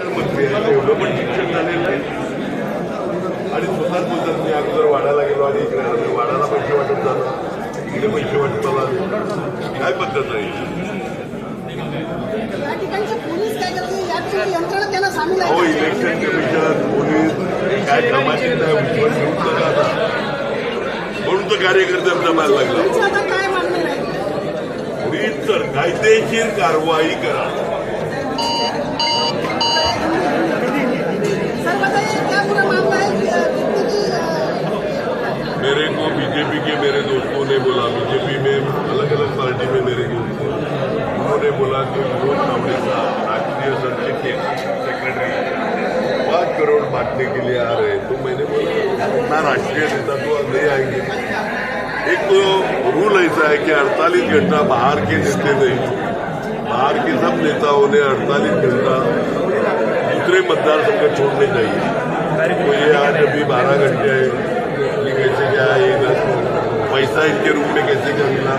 एवढं पण शिक्षण झालेलं नाही आणि स्वतःच बोलतात मी अगोदर वाढायला गेलो आणि इकडे वाढायला पैसे वाटत झालं इकडे पैसे वाटत आला काय पद्धत आहे हो इलेक्शन कमिशन पोलीस काय कामाचे काय उत्तर घेऊन आता म्हणून तर कार्यकर्त्यांचा जमायला लागला पुढील तर कायदेशीर कारवाई करा મે બોલા બીજેપી મે અલગ અલગ પાર્ટી મે મેરે કો અને બોલા કે વિરોધ પક્ષ નાગરિક સંઘ કે સેક્રેટરી વાત કરો મત દે કે લિયે આ રહે તો મેને બોલા ના રાષ્ટ્રીય સ્તરે તો ગડાઈ આ ગઈ ઈકો વો લાઈ સા હે કે 48 કલાક બહાર કે જેલ નહીં આર્કે સબ લેતા હોને 48 કલાક ઉકરે મતદાર સંગઠન છોડને જોઈએ કોઈ આજ અબ 12 કલાક થઈ के रूप में कैसे करना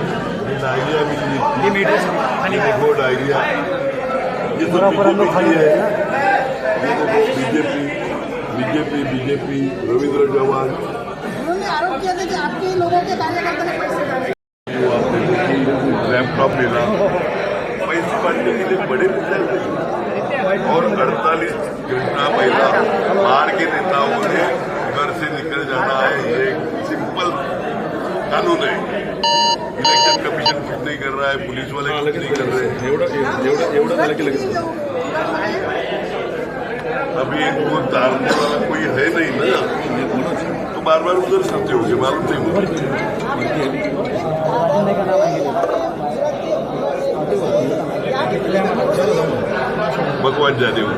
इन आइडिया भी गुड आइडिया ये तो बीजेपी है ये तो BJP BJP BJP Ravindra Chauhan उन्होंने आरोप किया था कि आपके लोगों के कार्यकर्ता ने पैसे कानून है इलेक्शन कमीशन कुछ नहीं कर रहा है पुलिस वाले कुछ नहीं कर रहे हैं अभी वो तारने वाला कोई है नहीं ना तो बार बार उधर हो होंगे मालूम नहीं होगा भगवान जाने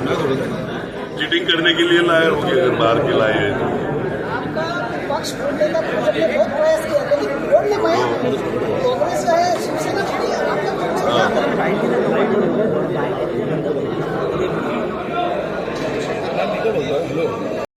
चीटिंग करने के लिए लाए होंगे अगर बाहर के लाए हैं de manhã. O Congresso é